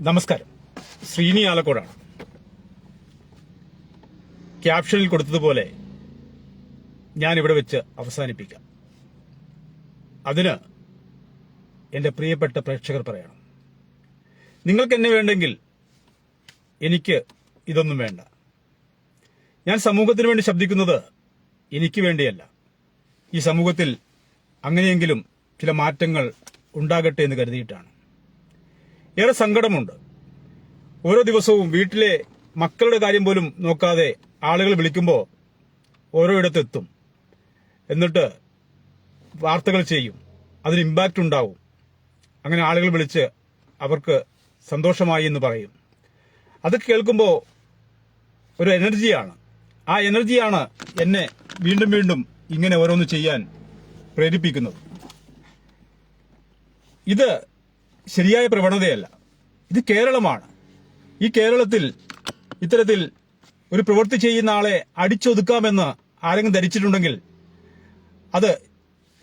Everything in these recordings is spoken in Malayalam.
നമസ്കാരം. ശ്രീനി ആലക്കോടാണ്. ക്യാപ്ഷനിൽ കൊടുത്തതുപോലെ ഞാൻ ഇവിടെ വെച്ച് അവസാനിപ്പിക്കാം. അതിന് എന്റെ പ്രിയപ്പെട്ട പ്രേക്ഷകർ പറയണം. നിങ്ങൾക്ക് എന്നെ വേണ്ടെങ്കിൽ എനിക്ക് ഇതൊന്നും വേണ്ട. ഞാൻ സമൂഹത്തിന് വേണ്ടി ശബ്ദിക്കുന്നത് എനിക്ക് വേണ്ടിയല്ല. ഈ സമൂഹത്തിൽ അങ്ങനെയെങ്കിലും ചില മാറ്റങ്ങൾ ഉണ്ടാകട്ടെ എന്ന് കരുതിയിട്ടാണ്. ഏറെ സങ്കടമുണ്ട്. ഓരോ ദിവസവും വീട്ടിലെ മക്കളുടെ കാര്യം പോലും നോക്കാതെ ആളുകൾ വിളിക്കുമ്പോൾ ഓരോയിടത്തെത്തും എന്നിട്ട് വാർത്തകൾ ചെയ്യും. അതിന് ഇമ്പാക്റ്റ് ഉണ്ടാവും. അങ്ങനെ ആളുകൾ വിളിച്ച് അവർക്ക് സന്തോഷമായി എന്ന് പറയും. അത് കേൾക്കുമ്പോൾ ഒരു എനർജിയാണ് ആ എനർജിയാണ് എന്നെ വീണ്ടും വീണ്ടും ഇങ്ങനെ ഓരോന്ന് ചെയ്യാൻ പ്രേരിപ്പിക്കുന്നത്. ഇത് ശരിയായ പ്രവണതയല്ല. ഇത് കേരളമാണ്. ഈ കേരളത്തിൽ ഇത്തരത്തിൽ ഒരു പ്രവൃത്തി ചെയ്യുന്ന ആളെ അടിച്ചൊതുക്കാമെന്ന് ആരെങ്കിലും ധരിച്ചിട്ടുണ്ടെങ്കിൽ അത്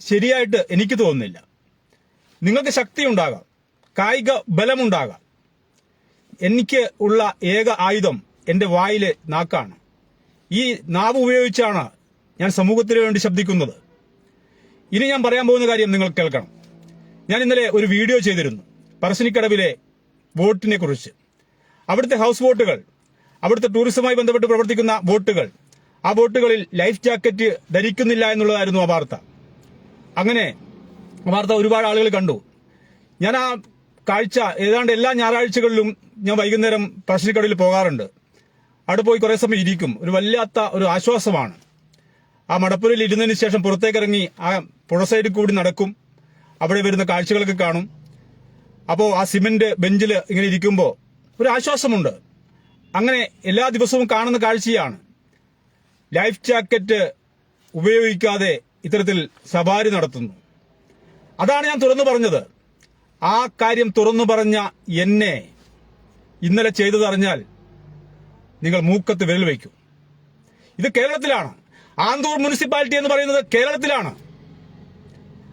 ശരിയായിട്ട് എനിക്ക് തോന്നുന്നില്ല. നിങ്ങൾക്ക് ശക്തി ഉണ്ടാകാം കായിക ബലമുണ്ടാകാം. എനിക്ക് ഉള്ള ഏക ആയുധം എന്റെ വായിലെ നാക്കാണ്. ഈ നാവ് ഉപയോഗിച്ചാണ് ഞാൻ സമൂഹത്തിന് വേണ്ടി ശബ്ദിക്കുന്നത്. ഇനി ഞാൻ പറയാൻ പോകുന്ന കാര്യം നിങ്ങൾ കേൾക്കണം. ഞാൻ ഇന്നലെ ഒരു വീഡിയോ ചെയ്തിരുന്നു. പറശ്ശിനിക്കടവിലെ ബോട്ടിനെ കുറിച്ച് അവിടുത്തെ ഹൗസ് ബോട്ടുകൾ അവിടുത്തെ ടൂറിസവുമായി ബന്ധപ്പെട്ട് പ്രവർത്തിക്കുന്ന ബോട്ടുകൾ ആ ബോട്ടുകളിൽ ലൈഫ് ജാക്കറ്റ് ധരിക്കുന്നില്ല എന്നുള്ളതായിരുന്നു ആ വാർത്ത. അങ്ങനെ വാർത്ത ഒരുപാട് ആളുകൾ കണ്ടു. ഞാൻ ആ കാഴ്ച ഏതാണ്ട് എല്ലാ ഞായറാഴ്ചകളിലും ഞാൻ വൈകുന്നേരം പറശ്ശിനിക്കടവിൽ പോകാറുണ്ട്. അവിടെ പോയി കുറേ സമയം ഇരിക്കും. ഒരു വല്ലാത്ത ഒരു ആശ്വാസമാണ്. ആ മടപ്പുരയിൽ ഇരുന്നതിന് ശേഷം പുറത്തേക്കിറങ്ങി ആ പുഴ സൈഡിൽ കൂടി നടക്കും. അവിടെ വരുന്ന കാഴ്ചകളൊക്കെ കാണും. അപ്പോൾ ആ സിമെന്റ് ബെഞ്ചിൽ ഇങ്ങനെ ഇരിക്കുമ്പോൾ ഒരു ആശ്വാസമുണ്ട്. അങ്ങനെ എല്ലാ ദിവസവും കാണുന്ന കാഴ്ചയാണ്. ലൈഫ് ജാക്കറ്റ് ഉപയോഗിക്കാതെ ഇത്തരത്തിൽ സവാരി നടത്തുന്നു. അതാണ് ഞാൻ തുറന്നു പറഞ്ഞത്. ആ കാര്യം തുറന്നു പറഞ്ഞ എന്നെ ഇന്നലെ ചെയ്തതറിഞ്ഞാൽ നിങ്ങൾ മൂക്കത്ത് വിരൽ വയ്ക്കും. ഇത് കേരളത്തിലാണ്. ആന്തൂർ മുനിസിപ്പാലിറ്റി എന്ന് പറയുന്നത് കേരളത്തിലാണ്.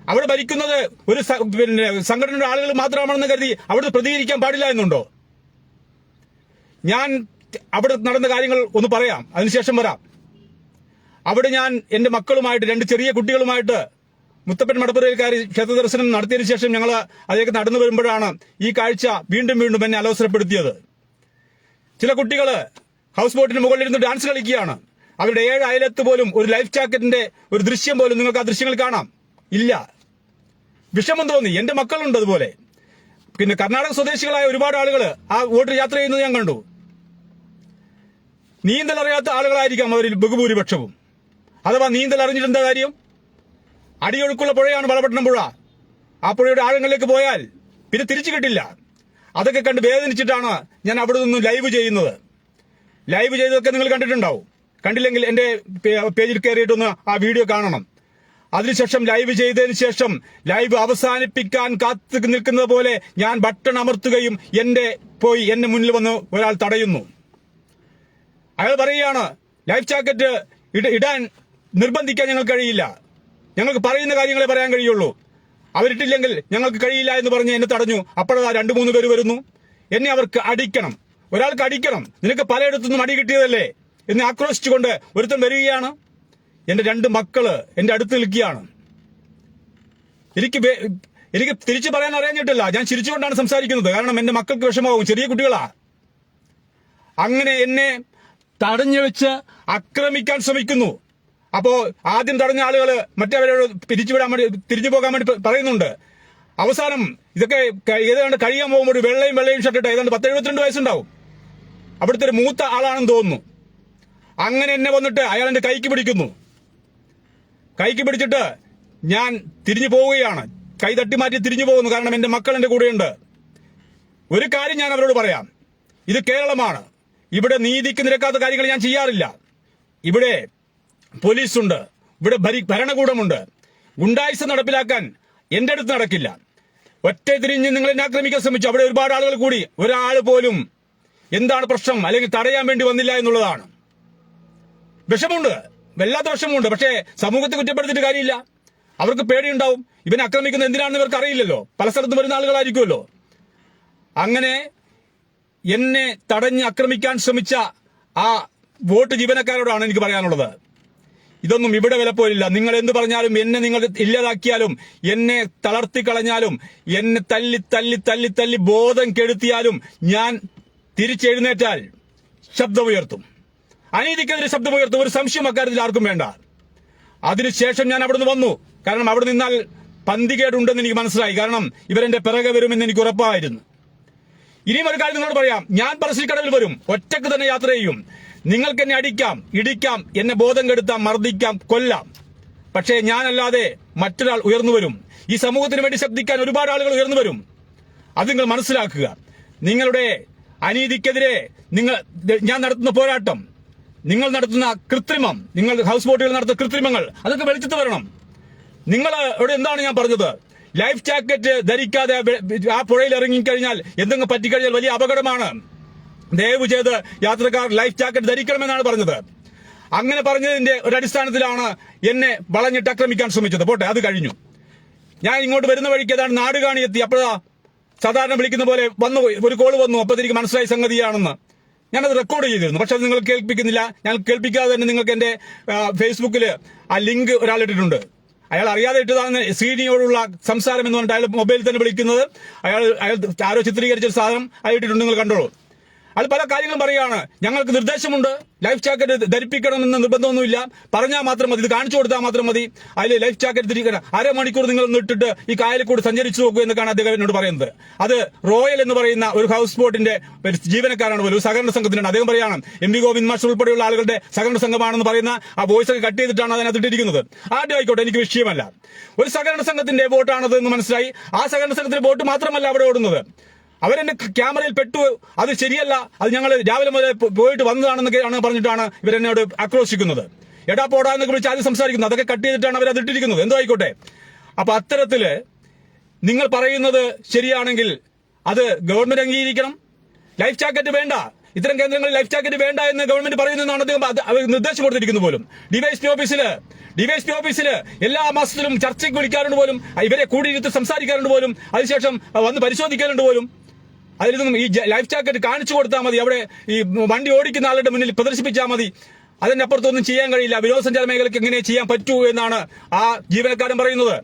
അവിടെ ഭരിക്കുന്നത് ഒരു പിന്നെ സംഘടനയുടെ ആളുകൾ മാത്രമാണെന്ന് കരുതി അവിടെ പ്രതികരിക്കാൻ പാടില്ല എന്നുണ്ടോ? ഞാൻ അവിടെ നടന്ന കാര്യങ്ങൾ ഒന്ന് പറയാം. അതിനുശേഷം വരാം. അവിടെ ഞാൻ എന്റെ മക്കളുമായിട്ട് രണ്ട് ചെറിയ കുട്ടികളുമായിട്ട് മുത്തപ്പൻ മടപ്പുരയിൽക്കാരി ക്ഷേത്ര ദർശനം നടത്തിയതിനു ശേഷം ഞങ്ങൾ അതിലേക്ക് നടന്നു വരുമ്പോഴാണ് ഈ കാഴ്ച വീണ്ടും വീണ്ടും എന്നെ അലോസരപ്പെടുത്തിയത്. ചില കുട്ടികൾ ഹൗസ് ബോട്ടിന് മുകളിലിരുന്ന് ഡാൻസ് കളിക്കുകയാണ്. അവരുടെ ഏഴ് അയലത്ത് പോലും ഒരു ലൈഫ് ജാക്കറ്റിന്റെ ഒരു ദൃശ്യം പോലും നിങ്ങൾക്ക് ആ ദൃശ്യങ്ങൾ കാണാം. ഇല്ല. വിഷമം തോന്നി. എന്റെ മക്കളുണ്ട് അതുപോലെ. പിന്നെ കർണാടക സ്വദേശികളായ ഒരുപാട് ആളുകൾ ആ വോട്ടർ യാത്ര ചെയ്യുന്നത് ഞാൻ കണ്ടു. നീന്തൽ അറിയാത്ത ആളുകളായിരിക്കാം അവരിൽ ബഹുഭൂരിപക്ഷവും. അഥവാ നീന്തൽ അറിഞ്ഞിട്ടെന്താ കാര്യം? അടിയൊഴുക്കുള്ള പുഴയാണ് വളപട്ടണം പുഴ. ആ പുഴയുടെ ആഴങ്ങളിലേക്ക് പോയാൽ പിന്നെ തിരിച്ചു കിട്ടില്ല. അതൊക്കെ കണ്ട് വേദനിച്ചിട്ടാണ് ഞാൻ അവിടെ നിന്ന് ലൈവ് ചെയ്യുന്നത്. ലൈവ് ചെയ്തതൊക്കെ നിങ്ങൾ കണ്ടിട്ടുണ്ടാവും. കണ്ടില്ലെങ്കിൽ എന്റെ പേജിൽ കയറിയിട്ടൊന്ന് ആ വീഡിയോ കാണണം. അതിനുശേഷം ലൈവ് ചെയ്തതിനു ശേഷം ലൈവ് അവസാനിപ്പിക്കാൻ കാത്തു നിൽക്കുന്നത് പോലെ ഞാൻ ബട്ടൺ അമർത്തുകയും എന്റെ പോയി എന്നെ മുന്നിൽ വന്ന് ഒരാൾ തടയുന്നു. അയാൾ പറയുകയാണ് ലൈഫ് ജാക്കറ്റ് ഇടാൻ നിർബന്ധിക്കാൻ ഞങ്ങൾക്ക് കഴിയില്ല. ഞങ്ങൾക്ക് പറയുന്ന കാര്യങ്ങളെ പറയാൻ കഴിയുള്ളൂ. അവരിട്ടില്ലെങ്കിൽ ഞങ്ങൾക്ക് കഴിയില്ല എന്ന് പറഞ്ഞ് എന്നെ തടഞ്ഞു. അപ്പോഴതാ രണ്ടു മൂന്ന് പേര് വരുന്നു. എന്നെ അവർക്ക് അടിക്കണം. ഒരാൾക്ക് അടിക്കണം. നിനക്ക് പലയിടത്തുനിന്നും അടി കിട്ടിയതല്ലേ? എന്നെ ആക്രോശിച്ചുകൊണ്ട് ഒരുത്തൻ വരികയാണ്. എന്റെ രണ്ട് മക്കൾ എന്റെ അടുത്ത് നിൽക്കുകയാണ്. എനിക്ക് എനിക്ക് തിരിച്ചു പറയാൻ അറിയാഞ്ഞിട്ടില്ല. ഞാൻ ചിരിച്ചുകൊണ്ടാണ് സംസാരിക്കുന്നത്. കാരണം എന്റെ മക്കൾക്ക് വിഷമാവും ചെറിയ കുട്ടികളാ. അങ്ങനെ എന്നെ തടഞ്ഞു വെച്ച് ആക്രമിക്കാൻ ശ്രമിക്കുന്നു. അപ്പോ ആദ്യം തടഞ്ഞ ആളുകൾ മറ്റവരോട് പിരിച്ചുവിടാൻ വേണ്ടി തിരിച്ചു പോകാൻ വേണ്ടി പറയുന്നുണ്ട്. അവസാനം ഇതൊക്കെ ഏതാണ്ട് കഴിയാൻ പോകുമ്പോൾ ഒരു വെള്ളയും വെള്ളയും ഷർട്ടിട്ട് ഏതാണ്ട് പത്ത് എഴുപത്തിരണ്ട് വയസ്സുണ്ടാവും. അവിടുത്തെ ഒരു മൂത്ത ആളാണെന്ന് തോന്നുന്നു. അങ്ങനെ എന്നെ വന്നിട്ട് അയാൾ എന്റെ കൈക്ക് പിടിക്കുന്നു. കൈക്ക് പിടിച്ചിട്ട് ഞാൻ തിരിഞ്ഞു പോവുകയാണ്. കൈ തട്ടി മാറ്റി തിരിഞ്ഞു പോകുന്നു. കാരണം എന്റെ മക്കൾ എന്റെ കൂടെയുണ്ട്. ഒരു കാര്യം ഞാൻ അവരോട് പറയാം. ഇത് കേരളമാണ്. ഇവിടെ നീതിക്ക് നിരക്കാത്ത കാര്യങ്ങൾ ഞാൻ ചെയ്യാറില്ല. ഇവിടെ പോലീസുണ്ട്. ഇവിടെ ഭരി- ഭരണകൂടമുണ്ട്. ഗുണ്ടായിസം നടപ്പിലാക്കാൻ എന്റെ അടുത്ത് നടക്കില്ല. ഒറ്റ തിരിഞ്ഞ് നിങ്ങൾ എന്നെ ആക്രമിക്കാൻ ശ്രമിച്ചു. അവിടെ ഒരുപാട് ആളുകൾ കൂടി. ഒരാൾ പോലും എന്താണ് പ്രശ്നം? അല്ലെങ്കിൽ തടയാൻ വേണ്ടി വന്നില്ല എന്നുള്ളതാണ്. വിഷമുണ്ട് വല്ലാത്ത വിഷമുണ്ട് പക്ഷേ സമൂഹത്തെ കുറ്റപ്പെടുത്തിയിട്ട് കാര്യമില്ല. അവർക്ക് പേടിയുണ്ടാവും. ഇവനെ ആക്രമിക്കുന്നത് എന്തിനാണെന്ന് ഇവർക്ക് അറിയില്ലല്ലോ. പല സ്ഥലത്തും വരുന്ന ആളുകളായിരിക്കുമല്ലോ. അങ്ങനെ എന്നെ തടഞ്ഞ് ആക്രമിക്കാൻ ശ്രമിച്ച ആ വോട്ട് ജീവനക്കാരോടാണ് എനിക്ക് പറയാനുള്ളത്. ഇതൊന്നും ഇവിടെ വിലപ്പോലില്ല നിങ്ങൾ എന്ത് പറഞ്ഞാലും എന്നെ നിങ്ങൾ ഇല്ലാതാക്കിയാലും എന്നെ തളർത്തി കളഞ്ഞാലും എന്നെ തല്ലി തല്ലി തല്ലി തല്ലി ബോധം കെടുത്തിയാലും ഞാൻ തിരിച്ചെഴുന്നേറ്റാൽ ശബ്ദമുയർത്തും. അനീതിക്കെതിരെ ശബ്ദമുയർത്തും ഒരു സംശയം അക്കാര്യത്തിൽ ആർക്കും വേണ്ട. അതിനുശേഷം ഞാൻ അവിടുന്ന് വന്നു. കാരണം അവിടെ നിന്നാൽ പന്തികേടുണ്ടെന്ന് എനിക്ക് മനസ്സിലായി. കാരണം ഇവരെന്റെ പിറകെ വരുമെന്ന് എനിക്ക് ഉറപ്പായിരുന്നു. ഇനിയും ഒരു കാര്യം നിങ്ങളോട് പറയാം. ഞാൻ പറശ്ശിക്കടവിൽ വരും. ഒറ്റയ്ക്ക് തന്നെ യാത്ര ചെയ്യും. നിങ്ങൾക്ക് എന്നെ അടിക്കാം ഇടിക്കാം എന്നെ ബോധം കെടുത്താം മർദ്ദിക്കാം കൊല്ലാം. പക്ഷേ ഞാനല്ലാതെ മറ്റൊരാൾ ഉയർന്നു വരും. ഈ സമൂഹത്തിന് വേണ്ടി ശബ്ദിക്കാൻ ഒരുപാട് ആളുകൾ ഉയർന്നു വരും. അത് നിങ്ങൾ മനസ്സിലാക്കുക. നിങ്ങളുടെ അനീതിക്കെതിരെ നിങ്ങൾ ഞാൻ നടത്തുന്ന പോരാട്ടം നിങ്ങൾ നടത്തുന്ന കൃത്രിമം നിങ്ങൾ ഹൗസ് ബോട്ടുകൾ നടത്തുന്ന കൃത്രിമങ്ങൾ അതൊക്കെ വെളിച്ചത്ത് വരണം. നിങ്ങൾ ഇവിടെ എന്താണ് ഞാൻ പറഞ്ഞത്? ലൈഫ് ജാക്കറ്റ് ധരിക്കാതെ ആ പുഴയിൽ ഇറങ്ങിക്കഴിഞ്ഞാൽ എന്തെങ്കിലും പറ്റിക്കഴിഞ്ഞാൽ വലിയ അപകടമാണ്. ദയവ് ചെയ്ത് യാത്രക്കാർ ലൈഫ് ജാക്കറ്റ് ധരിക്കണമെന്നാണ് പറഞ്ഞത്. അങ്ങനെ പറഞ്ഞതിന്റെ ഒരു അടിസ്ഥാനത്തിലാണ് എന്നെ വളഞ്ഞിട്ട് ആക്രമിക്കാൻ ശ്രമിച്ചത്. പോട്ടെ അത് കഴിഞ്ഞു. ഞാൻ ഇങ്ങോട്ട് വരുന്ന വഴിക്ക് ഏതാണ് നാടുകാണി എത്തി. അപ്പോഴാ സാധാരണ വിളിക്കുന്ന പോലെ വന്നു ഒരു കോൾ വന്നു. അപ്പോഴത്തേക്ക് മനസ്സിലായി സംഗതിയാണെന്ന്. ഞാനത് റെക്കോർഡ് ചെയ്തിരുന്നു. പക്ഷെ അത് നിങ്ങൾ കേൾപ്പിക്കുന്നില്ല. ഞാൻ കേൾപ്പിക്കാതെ തന്നെ നിങ്ങൾക്ക് എന്റെ ഫേസ്ബുക്കിൽ ആ ലിങ്ക് ഒരാൾ ഇട്ടിട്ടുണ്ട്. അയാൾ അറിയാതെ ഇട്ടതാണ് ശ്രീനിയോടുള്ള സംസാരം എന്ന് പറഞ്ഞിട്ട് അയാൾ മൊബൈലിൽ തന്നെ വിളിക്കുന്നത്. അയാൾ അയാൾ ആരോ ചിത്രീകരിച്ച സാധനം അയാൾ ഇട്ടിട്ടുണ്ട്. നിങ്ങൾ കണ്ടോളൂ. അത് പല കാര്യങ്ങളും പറയുകയാണ്. ഞങ്ങൾക്ക് നിർദ്ദേശമുണ്ട്. ലൈഫ് ജാക്കറ്റ് ധരിപ്പിക്കണമെന്ന നിർബന്ധമൊന്നുമില്ല. പറഞ്ഞാൽ മാത്രം മതി. ഇത് കാണിച്ചു കൊടുത്താൽ മാത്രം മതി. അതിൽ ലൈഫ് ജാക്കറ്റ് ധരിക്കണം. അരമണിക്കൂർ നിങ്ങൾ നിട്ടിട്ട് ഈ കായലിൽ കൂടി സഞ്ചരിച്ചു നോക്കൂ എന്നൊക്കെയാണ് അദ്ദേഹം എന്നോട് പറയുന്നത്. അത് റോയൽ എന്ന് പറയുന്ന ഒരു ഹൗസ് ബോട്ടിന്റെ ജീവനക്കാരാണ് പോലും സഹകരണ സംഘത്തിനാണ് അദ്ദേഹം പറയുകയാണ് എം വി ഗോവിന്ദ് മാഷ് ഉൾപ്പെടെയുള്ള ആളുകളുടെ സഹകരണ സംഘമാണെന്ന് പറയുന്ന ആ വോയിസ് ഒക്കെ കട്ട് ചെയ്തിട്ടാണ് അതിനകത്ത് ഇട്ടിരിക്കുന്നത്. ആദ്യം ആയിക്കോട്ടെ എനിക്ക് വിഷയമല്ല. ഒരു സഹകരണ സംഘത്തിന്റെ ബോട്ടാണത് എന്ന് മനസ്സിലായി. ആ സഹകരണ സംഘത്തിന്റെ ബോട്ട് മാത്രമല്ല അവിടെ ഓടുന്നത്. അവരെന്നെ ക്യാമറയിൽ പെട്ടു. അത് ശരിയല്ല. അത് ഞങ്ങൾ രാവിലെ മുതൽ പോയിട്ട് വന്നതാണെന്നൊക്കെയാണ് പറഞ്ഞിട്ടാണ് ഇവരെന്നോട് ആക്രോശിക്കുന്നത്. എടാ പോടാ എന്നൊക്കെ വിളിച്ച് ആദ്യം സംസാരിക്കുന്നത് അതൊക്കെ കട്ട് ചെയ്തിട്ടാണ് അവർ അത് ഇട്ടിരിക്കുന്നത് എന്തോ ആയിക്കോട്ടെ. അപ്പൊ അത്തരത്തിൽ നിങ്ങൾ പറയുന്നത് ശരിയാണെങ്കിൽ അത് ഗവൺമെന്റ് അംഗീകരിക്കണം. ലൈഫ് ജാക്കറ്റ് വേണ്ട. ഇത്തരം കേന്ദ്രങ്ങളിൽ ലൈഫ് ജാക്കറ്റ് വേണ്ട എന്ന് ഗവൺമെന്റ് പറയുന്നതാണ് അദ്ദേഹം നിർദ്ദേശം കൊടുത്തിരിക്കുന്നു പോലും. ഡിവൈഎസ്പി ഓഫീസിൽ ഡിവൈഎസ്പി ഓഫീസിൽ എല്ലാ മാസത്തിലും ചർച്ചയ്ക്ക് വിളിക്കാറുണ്ട് പോലും. ഇവരെ കൂടിയിരുത്ത് സംസാരിക്കാറുണ്ട് പോലും. അതിനുശേഷം വന്ന് പരിശോധിക്കാറുണ്ട് പോലും. അതിലൊന്നും ഈ ലൈഫ് ജാക്കറ്റ് കാണിച്ചു കൊടുത്താൽ മതി. അവിടെ ഈ വണ്ടി ഓടിക്കുന്ന ആളുടെ മുന്നിൽ പ്രദർശിപ്പിച്ചാൽ മതി. അതിന്റെ അപ്പുറത്തൊന്നും ചെയ്യാൻ കഴിയില്ല. വിനോദസഞ്ചാര മേഖലയ്ക്ക് എങ്ങനെ ചെയ്യാൻ പറ്റൂ എന്നാണ് ആ ജീവനക്കാരൻ പറയുന്നത്.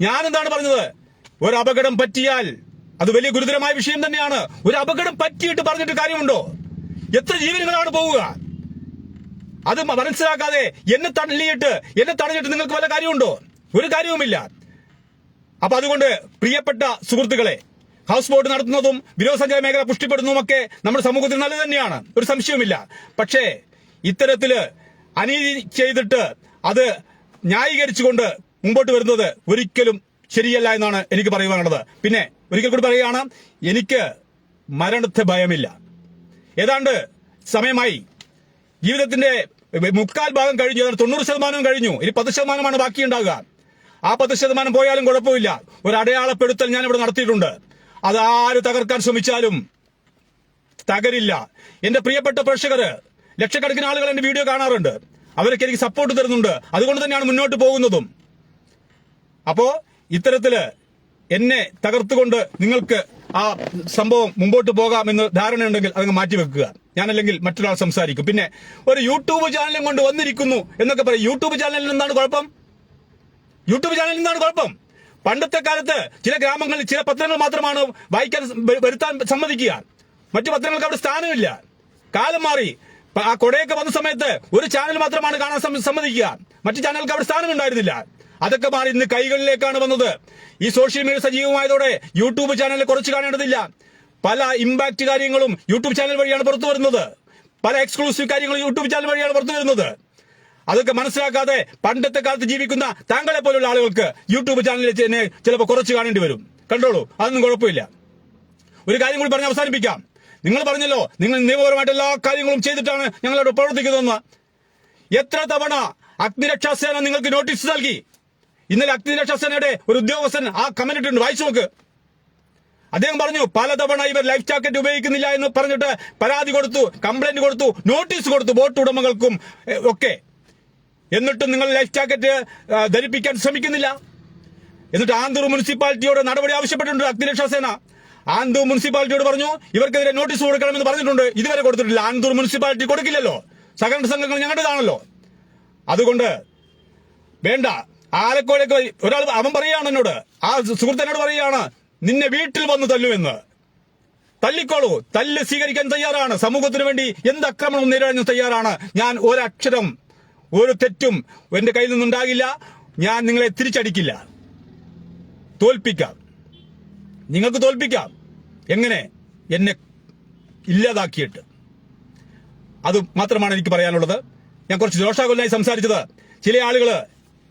ഞാൻ എന്താണ് പറഞ്ഞത്? ഒരു അപകടം പറ്റിയാൽ അത് വലിയ ഗുരുതരമായ വിഷയം തന്നെയാണ്. ഒരു അപകടം പറ്റിയിട്ട് പറഞ്ഞിട്ട് കാര്യമുണ്ടോ? എത്ര ജീവനുകളാണ് പോവുക? അത് മനസ്സിലാക്കാതെ എന്നെ തള്ളിയിട്ട് എന്നെ തടഞ്ഞിട്ട് നിങ്ങൾക്ക് വല്ല കാര്യമുണ്ടോ? ഒരു കാര്യവുമില്ല. അപ്പൊ അതുകൊണ്ട് പ്രിയപ്പെട്ട സുഹൃത്തുക്കളെ ഹൗസ് ബോട്ട് നടത്തുന്നതും വിനോദസഞ്ചാര മേഖല പുഷ്ടിപ്പെടുന്നതും ഒക്കെ നമ്മുടെ സമൂഹത്തിൽ നല്ലത് തന്നെയാണ്. ഒരു സംശയവുമില്ല. പക്ഷേ ഇത്തരത്തിൽ അനീതി ചെയ്തിട്ട് അത് ന്യായീകരിച്ചുകൊണ്ട് മുമ്പോട്ട് വരുന്നത് ഒരിക്കലും ശരിയല്ല എന്നാണ് എനിക്ക് പറയുവാനുള്ളത്. പിന്നെ ഒരിക്കൽ കൂടി പറയുകയാണ് എനിക്ക് മരണത്തെ ഭയമില്ല. ഏതാണ്ട് സമയമായി ജീവിതത്തിന്റെ മുക്കാൽ ഭാഗം കഴിഞ്ഞു. തൊണ്ണൂറ് ശതമാനം കഴിഞ്ഞു. ഇനി പത്ത് ശതമാനമാണ് ബാക്കിയുണ്ടാകുക ആ പത്ത് ശതമാനം പോയാലും കുഴപ്പമില്ല. ഒരു അടയാളപ്പെടുത്തൽ ഞാൻ ഇവിടെ നടത്തിയിട്ടുണ്ട്. അത് ആര് തകർക്കാൻ ശ്രമിച്ചാലും തകരില്ല. എന്റെ പ്രിയപ്പെട്ട പ്രേക്ഷകര് ലക്ഷക്കണക്കിന് ആളുകൾ എന്റെ വീഡിയോ കാണാറുണ്ട്. അവരൊക്കെ എനിക്ക് സപ്പോർട്ട് തരുന്നുണ്ട്. അതുകൊണ്ട് തന്നെയാണ് മുന്നോട്ട് പോകുന്നതും. അപ്പോ ഇത്തരത്തിൽ എന്നെ തകർത്തുകൊണ്ട് നിങ്ങൾക്ക് ആ സംഭവം മുമ്പോട്ട് പോകാമെന്ന് ധാരണയുണ്ടെങ്കിൽ അതങ്ങ് മാറ്റിവെക്കുക ഞാനല്ലെങ്കിൽ മറ്റൊരാൾ സംസാരിക്കും. പിന്നെ ഒരു യൂട്യൂബ് ചാനലും കൊണ്ട് വന്നിരിക്കുന്നു എന്നൊക്കെ പറയും. യൂട്യൂബ് ചാനലിൽ എന്താണ് കുഴപ്പം? യൂട്യൂബ് ചാനലിൽ നിന്നാണ് കുഴപ്പം? പണ്ടത്തെ കാലത്ത് ചില ഗ്രാമങ്ങളിൽ ചില പത്രങ്ങൾ മാത്രമാണ് വായിക്കാൻ വരുത്താൻ സമ്മതിക്കുക. മറ്റു പത്രങ്ങൾക്ക് അവിടെ സ്ഥാനമില്ല. കാലം മാറി. ആ കൊടയൊക്കെ വന്ന സമയത്ത് ഒരു ചാനൽ മാത്രമാണ് കാണാൻ സമ്മ- സമ്മതിക്കുക. മറ്റു ചാനലുകൾക്ക് അവിടെ സ്ഥാനം ഉണ്ടായിരുന്നില്ല അതൊക്കെ മാറി ഇന്ന് കൈകളിലേക്കാണ് വന്നത്. ഈ സോഷ്യൽ മീഡിയ സജീവമായതോടെ യൂട്യൂബ് ചാനലിൽ കുറച്ച് കാണേണ്ടതില്ല. പല ഇമ്പാക്ട് കാര്യങ്ങളും യൂട്യൂബ് ചാനൽ വഴിയാണ് പുറത്തു വരുന്നത്. പല എക്സ്ക്ലൂസീവ് കാര്യങ്ങളും യൂട്യൂബ് ചാനൽ വഴിയാണ് പുറത്തു വരുന്നത്. അതൊക്കെ മനസ്സിലാക്കാതെ പണ്ടത്തെ കാലത്ത് ജീവിക്കുന്ന താങ്കളെ പോലുള്ള ആളുകൾക്ക് യൂട്യൂബ് ചാനലിൽ ചിലപ്പോൾ കുറച്ച് കാണേണ്ടി വരും. കണ്ടോളൂ. അതൊന്നും കുഴപ്പമില്ല. ഒരു കാര്യം കൂടി പറഞ്ഞ് അവസാനിപ്പിക്കാം. നിങ്ങൾ പറഞ്ഞല്ലോ നിങ്ങൾ നിയമപരമായിട്ട് എല്ലാ കാര്യങ്ങളും ചെയ്തിട്ടാണ് ഞങ്ങളോട് പ്രവർത്തിക്കുന്നതെന്ന്. എത്ര തവണ അഗ്നിരക്ഷാസേന നിങ്ങൾക്ക് നോട്ടീസ് നൽകി? ഇന്നലെ അഗ്നിരക്ഷാസേനയുടെ ഒരു ഉദ്യോഗസ്ഥൻ ആ കമന്റ് ഇട്ടുണ്ട് വായിച്ചു നോക്ക്. അദ്ദേഹം പറഞ്ഞു പലതവണ ഇവർ ലൈഫ് ജാക്കറ്റ് ഉപയോഗിക്കുന്നില്ല എന്ന് പറഞ്ഞിട്ട് പരാതി കൊടുത്തു കംപ്ലൈന്റ് കൊടുത്തു നോട്ടീസ് കൊടുത്തു ബോട്ട് ഉടമകൾക്കും ഒക്കെ. എന്നിട്ടും നിങ്ങൾ ലൈഫ് ജാക്കറ്റ് ധരിപ്പിക്കാൻ ശ്രമിക്കുന്നില്ല. എന്നിട്ട് ആന്തൂർ മുനിസിപ്പാലിറ്റിയോട് നടപടി ആവശ്യപ്പെട്ടിട്ടുണ്ട് അഗ്നിരക്ഷാ സേന ആന്തൂർ മുനിസിപ്പാലിറ്റിയോട് പറഞ്ഞു ഇവർക്കെതിരെ നോട്ടീസ് കൊടുക്കണമെന്ന് പറഞ്ഞിട്ടുണ്ട്. ഇതുവരെ കൊടുത്തിട്ടില്ല. ആന്തൂർ മുനിസിപ്പാലിറ്റി കൊടുക്കില്ലല്ലോ. സഹകരണ സംഘങ്ങൾ ഞങ്ങളുടേതാണല്ലോ. അതുകൊണ്ട് വേണ്ട. ആലക്കോടൊക്കെ ഒരാൾ അവൻ പറയുകയാണ് എന്നോട്. ആ സുഹൃത്തിനോട് പറയുകയാണ് നിന്നെ വീട്ടിൽ വന്ന് തല്ലുമെന്ന് തല്ലിക്കോളൂ. തല്ല് സ്വീകരിക്കാൻ തയ്യാറാണ്. സമൂഹത്തിന് വേണ്ടി എന്ത് അക്രമണം നേരിടാൻ തയ്യാറാണ്. ഞാൻ ഒരക്ഷരം ഒരു തെറ്റും എന്റെ കയ്യിൽ നിന്നുണ്ടാകില്ല. ഞാൻ നിങ്ങളെ തിരിച്ചടിക്കില്ല. തോൽപ്പിക്കാം. നിങ്ങൾക്ക് തോൽപ്പിക്കാം. എങ്ങനെ? എന്നെ ഇല്ലാതാക്കിയിട്ട്. അത് മാത്രമാണ് എനിക്ക് പറയാനുള്ളത്. ഞാൻ കുറച്ച് ദോഷാകുലനായി സംസാരിച്ചത്. ചില ആളുകൾ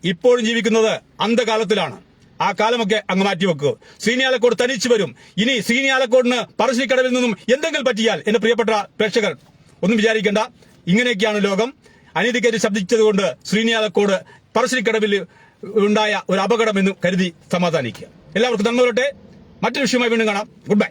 ഇപ്പോഴും ജീവിക്കുന്നത് അന്ധകാലത്തിലാണ്. ആ കാലമൊക്കെ അങ്ങ് മാറ്റി വെക്കുക ശ്രീനിയാലക്കോട് തനിച്ചു വരും. ഇനി ശ്രീനിയാലക്കോടിന് പറശ്ശിക്കടവിൽ നിന്നും എന്തെങ്കിലും പറ്റിയാൽ എന്റെ പ്രിയപ്പെട്ട പ്രേക്ഷകർ ഒന്നും വിചാരിക്കേണ്ട. ഇങ്ങനെയൊക്കെയാണ് ലോകം. അനീതിക്കേറ്റ് ശബ്ദിച്ചതുകൊണ്ട് ശ്രീനിയാലക്കോട് പറശ്ശിനിക്കടവിൽ ഉണ്ടായ ഒരു അപകടമെന്ന് കരുതി സമാധാനിക്കുക. എല്ലാവർക്കും നന്മ വരട്ടെ. മറ്റൊരു വിഷയമായി വീണ്ടും കാണാം. Good bye